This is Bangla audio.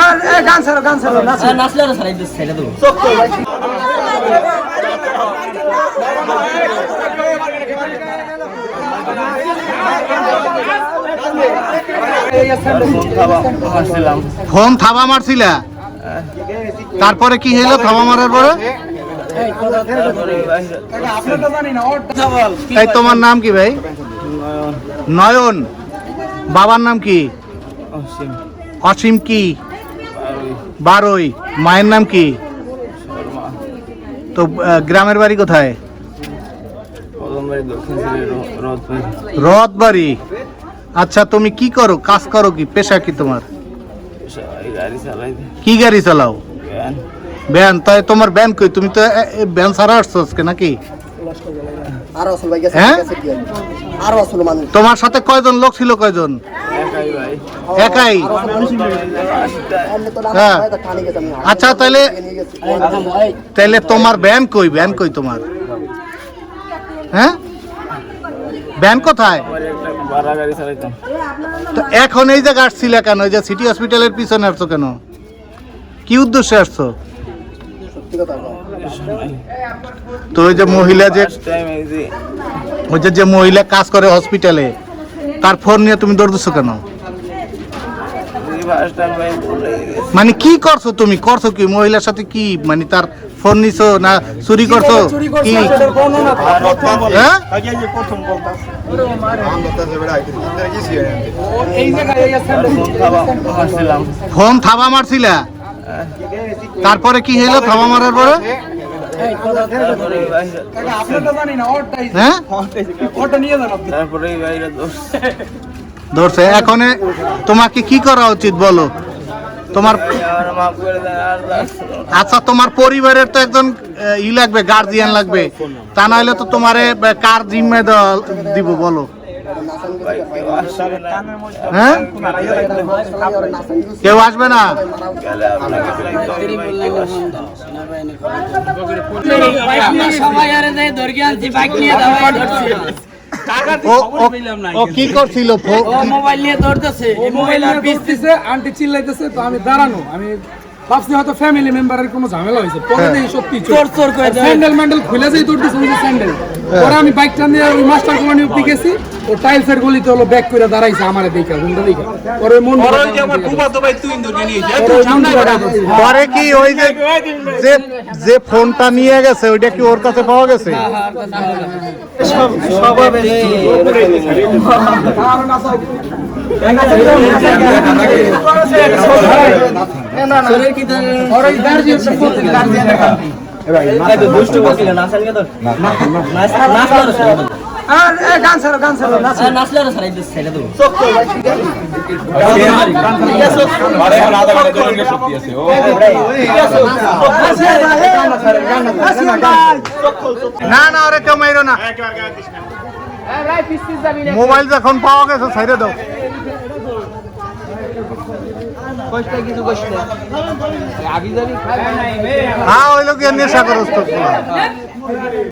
আর গান ছাড়ো গান ছাড়ো নাচলে আরও ছাড়াই দিচ্ছে ছেড়ে দেবো ফোন থাবা মারছিলা? তারপরে কি হইল থাবা মারার পরে? এই তোমার নাম কি ভাই? নয়ন। বাবার নাম কি? অসীম কি? বারোই। মায়ের নাম কি? তো গ্রামের বাড়ি কোথায়? রথ বাড়ি আচ্ছা তুমি কি করো? কাজ করো কি? পেশা কি তোমার? কি গাড়ি চালাও? ব্যান তাই তোমার ব্যান কই? তুমি তো ব্যান ছাড়া আসছো আজকে নাকি? হ্যাঁ? তোমার সাথে কয়জন লোক ছিল কয়জন? একাই হ্যাঁ। আচ্ছা তাহলে তাহলে তোমার ব্যান কই? ব্যান কই তোমার? হ্যাঁ? ব্যান কোথায়? তো এখন এই জায়গা আসছিলে কেন? এই যে সিটি হসপিটালের পিছনে আসছো কেন? কি উদ্দেশ্যে আসছো। তো ওই যে মহিলা যে ওই যে যে মহিলা কাজ করে হসপিটালে তার ফোন নিয়ে তুমি দৌড় দিচ্ছ কেন? মানে কি করছ তুমি? করছ কি? মহিলার সাথে কি? মানে তার ফোন নিছো না চুরি করছ? কি। হ্যাঁ এই জায়গায় এই স্যান্ডেল ফোন থাবা মারছিলা? তারপরে কি হইল থাবা মারার পরে? ওরটাই হ্যাঁ? ধরছে এখন তোমাকে কি করা উচিত বলো? তোমার আচ্ছা তোমার পরিবারের তো একজন ই লাগবে গার্জিয়ান লাগবে। তা নাহলে তো তোমারে কার জিম্মে দেওয়া- দিব বলো। হ্যাঁ কেউ আসবে না? ও কি করছিল? মোবাইল নিয়ে দৌড়তেছে মোবাইল নিয়ে দৌড়তেছে আন্টি চিল্লাইতেছে তো আমি দাঁড়ানো আমি ভাবছি হয়তো ফ্যামিলি মেম্বারের কোনো ঝামেলা হয়েছে পরে দেখি সত্যি চোর চোর করে স্যান্ডেল ম্যান্ডেল খুলে যেই দৌড়তেছে স্যান্ডেল পরে আমি বাইকটা নিয়ে ওই মাস্টার কলোনি অব্দি গেছি। ও টাইলসের গলিতে হলো ব্যাক করে দাঁড়াইছে আমারে দেখা ঘুমটা দেখা। পরে মন পরে ওই যে আমার ফুফাতো ভাই তুই পরে কি ওই যে যে যে ফোনটা নিয়ে গেছে ওইটা কি ওর কাছে পাওয়া গেছে? দুষ্টু নাচাল কে তো নাচলে আরও গান গান ছেড়ে দেবো না না না মোবাইল যখন পাওয়া গেছে ছেড়ে দাও। হ্যাঁ ওই লোক নেশা করস্ত